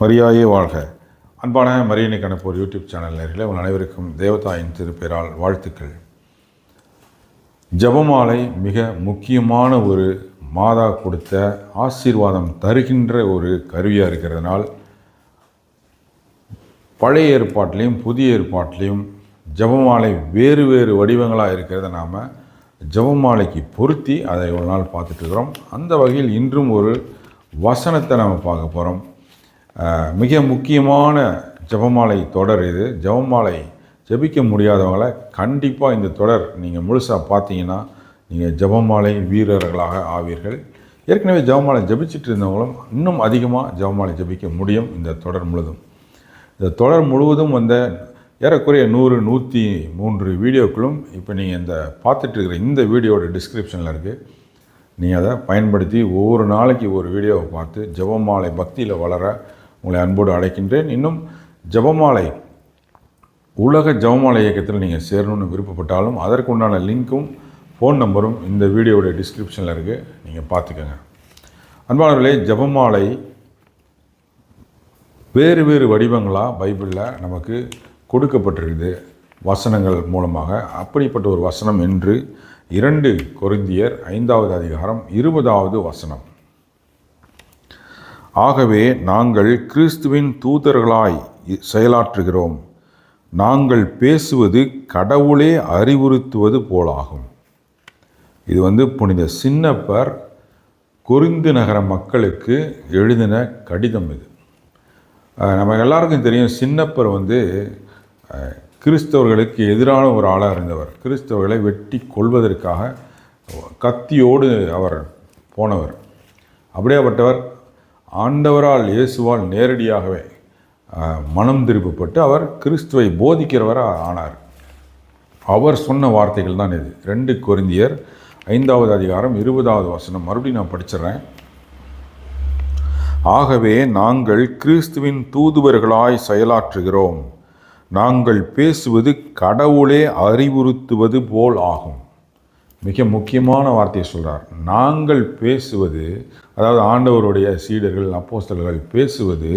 மரியாயே வாழ்க. அன்பான மரியனை கணப்போர் யூடியூப் சேனல் நேரில் உங்கள் அனைவருக்கும் தேவதாயின் திருப்பெயரால் வாழ்த்துக்கள். ஜெபமாலை மிக முக்கியமான ஒரு மாதா கொடுத்த ஆசீர்வாதம் தருகின்ற ஒரு கருவியாக இருக்கிறதுனால் பழைய ஏற்பாட்டிலையும் புதிய ஏற்பாட்டிலையும் ஜெபமாலை வேறு வேறு வடிவங்களாக இருக்கிறத நாம் ஜபமாலைக்கு பொருத்தி அதை ஒரு நாள் பார்த்துட்டு இருக்கிறோம். அந்த வகையில் இன்றும் ஒரு வசனத்தை நம்ம பார்க்க போகிறோம் மிக முக்கியமான ஜெபமாலை தொடர் இது. ஜபமாலை ஜெபிக்க முடியாதவங்களை கண்டிப்பாக இந்த தொடர் நீங்கள் முழுசாக பார்த்தீங்கன்னா நீங்கள் ஜபமாலை வீரர்களாக ஆவீர்கள். ஏற்கனவே ஜெபமாலை ஜபிச்சுட்டு இருந்தவங்களும் இன்னும் அதிகமாக ஜெபமாலை ஜெபிக்க முடியும் இந்த தொடர் முழுதும். இந்த தொடர் முழுவதும் வந்த ஏறக்குறைய நூறு நூற்றி மூன்று வீடியோக்களும் இப்போ நீங்கள் இந்த பார்த்துட்டு இருக்கிற இந்த வீடியோட டிஸ்கிரிப்ஷனில் இருக்குது நீங்கள் அதை பயன்படுத்தி ஒவ்வொரு நாளைக்கு ஒரு வீடியோவை பார்த்து ஜபமாலை பக்தியில் வளர உங்களை அன்போடு அழைக்கின்றேன். இன்னும் ஜெபமாலை உலக ஜெபமாலை இயக்கத்தில் நீங்கள் சேரணும்னு விருப்பப்பட்டாலும் அதற்குண்டான லிங்க்கும் ஃபோன் நம்பரும் இந்த வீடியோடைய டிஸ்கிரிப்ஷனில் இருக்குது நீங்கள் பார்த்துக்கோங்க. அன்பானவர்களே ஜெபமாலை வேறு வேறு வடிவங்களாக பைபிளில் நமக்கு கொடுக்கப்பட்டிருக்குது. வசனங்கள் மூலமாக. அப்படிப்பட்ட ஒரு வசனம் என்று இரண்டு கொருந்தியர் ஐந்தாவது அதிகாரம் இருபதாவது வசனம். ஆகவே நாங்கள் கிறிஸ்துவின் தூதர்களாய் செயலாற்றுகிறோம். நாங்கள் பேசுவது கடவுளே அறிவுறுத்துவது போலாகும். இது வந்து புனித சின்னப்பர் குறிந்து நகர மக்களுக்கு எழுதின கடிதம் இது. நம்ம எல்லாருக்கும் தெரியும் சின்னப்பர் வந்து கிறிஸ்தவர்களுக்கு எதிரான ஒரு ஆளாக இருந்தவர். கிறிஸ்தவர்களை வெட்டி கொள்வதற்காக கத்தியோடு அவர் போனவர். அப்படியேப்பட்டவர் ஆண்டவரால் இயேசுவால் நேரடியாகவே மனம் திருப்பப்பட்டு அவர் கிறிஸ்துவை போதிக்கிறவராக ஆனார். அவர் சொன்ன வார்த்தைகள் தான் இது. ரெண்டு கொரிந்தியர் ஐந்தாவது அதிகாரம் இருபதாவது வசனம். மறுபடியும் நான் படிச்சிடுறேன். ஆகவே நாங்கள் கிறிஸ்துவின் தூதுவர்களாய் செயலாற்றுகிறோம். நாங்கள் பேசுவது கடவுளே அறிவுறுத்துவது போல் ஆகும். மிக முக்கியமான வார்த்தையை சொல்கிறார் நாங்கள் பேசுவது அதாவது ஆண்டவருடைய சீடர்கள் அப்போஸ்தலர்கள் பேசுவது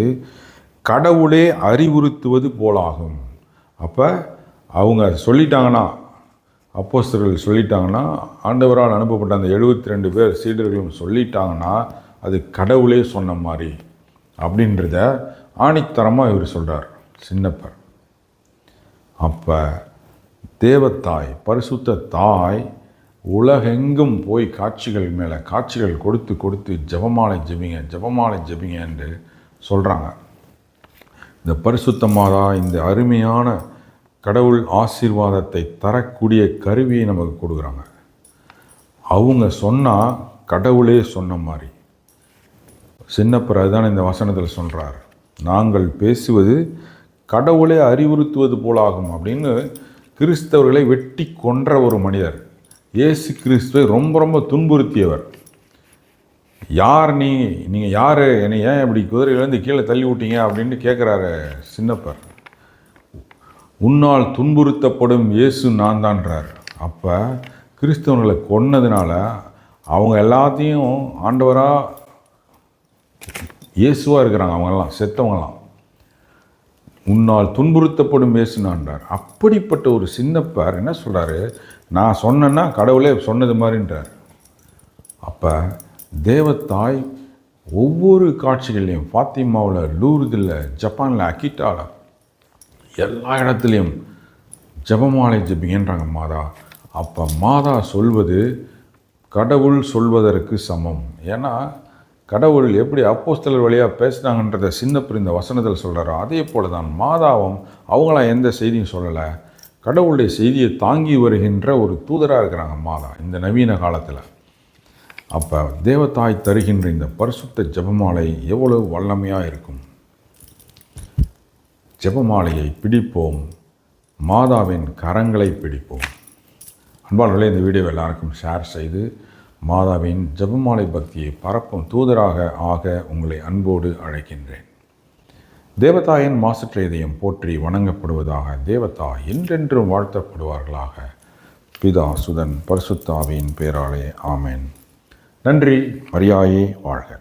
கடவுளே அறிவுறுத்துவது போலாகும். அப்போ அவங்க சொல்லிட்டாங்கன்னா அப்போஸ்தலர்கள் சொல்லிட்டாங்கன்னா ஆண்டவரால் அனுப்பப்பட்ட அந்த எழுபத்தி ரெண்டு பேர் சீடர்களும் சொல்லிட்டாங்கன்னா அது கடவுளே சொன்ன மாதிரி அப்படின்றத ஆணித்தரமாக இவர் சொல்கிறார் சின்னப்பர். அப்போ தேவத்தாய் பரிசுத்த தாய் உலகெங்கும் போய் காட்சிகள் மேலே காட்சிகள் கொடுத்து கொடுத்து ஜெபமாலை ஜெபிங்க ஜபமாலை ஜெபிங்க என்று சொல்கிறாங்க இந்த பரிசுத்த மாதா இந்த அருமையான கடவுள் ஆசீர்வாதத்தை தரக்கூடிய கருவியை நமக்கு கொடுக்குறாங்க. அவங்க சொன்னால் கடவுளே சொன்ன மாதிரி. சின்னப்பர் அதுதான் இந்த வசனத்தில் சொல்கிறார் நாங்கள் பேசுவது கடவுளே அறிவுறுத்துவது போலாகும் அப்படின்னு கிறிஸ்தவர்களை வெட்டி கொன்ற ஒரு மனிதர். இயேசு கிறிஸ்துவை ரொம்ப ரொம்ப துன்புறுத்தியவர். யார் நீ நீங்கள் யார்? என்னை ஏன் இப்படி குதிரையிலேருந்து கீழே தள்ளி விட்டீங்க அப்படின்னு கேட்குறாரு சின்னப்பர். உன்னால் துன்புறுத்தப்படும் இயேசு நான் தான்றார் அப்போ கிறிஸ்தவர்களை கொன்னதுனால அவங்க எல்லாத்தையும் ஆண்டவராக இயேசுவாக இருக்கிறாங்க அவங்கெல்லாம் செத்தவங்கலாம் உன்னால் துன்புறுத்தப்படும் இயேசுனான்றார் அப்படிப்பட்ட ஒரு சின்னப்பார் என்ன சொல்கிறாரு நான் சொன்னேன்னா கடவுளே சொன்னது மாதிரின்றார். அப்போ தேவத்தாய் ஒவ்வொரு காட்சிகள்லையும் ஃபாத்திமாவில் லூர்தில் ஜப்பானில் அக்கிட்டாவில் எல்லா இடத்துலையும் ஜெபமாலை ஜெபிங்கன்றாங்க மாதா. அப்போ மாதா சொல்வது கடவுள் சொல்வதற்கு சமம். ஏன்னா கடவுள் எப்படி அப்போஸ்தலர் வழியாக பேசினாங்கன்றத சின்னப்பர் இந்த வசனத்தில் சொல்கிறாரோ அதே போல தான் மாதாவும் அவங்களாம் எந்த செய்தியும் சொல்லலை. கடவுளுடைய செய்தியை தாங்கி வருகின்ற ஒரு தூதராக இருக்கிறாங்க மாதா இந்த நவீன காலத்தில். அப்போ தேவதாய் தருகின்ற இந்த பரிசுத்த ஜெபமாலை எவ்வளவு வல்லமையாக இருக்கும். ஜபமாலையை பிடிப்போம். மாதாவின் கரங்களை பிடிப்போம். அன்பாளர்களே இந்த வீடியோ எல்லாருக்கும் ஷேர் செய்து மாதாவின் ஜெபமாலை பக்தியை பரப்பும் தூதராக ஆக உங்களை அன்போடு அழைக்கின்றேன். தேவதாயின் மாசற்ற இதயம் போற்றி வணங்கப்படுவதாக தேவதா என்றென்றும் வாழ்த்தப்படுவார்களாக. பிதா சுதன் பரிசுத்தாவின் பேராலே ஆமேன். நன்றி மரியாயே வாழ்க.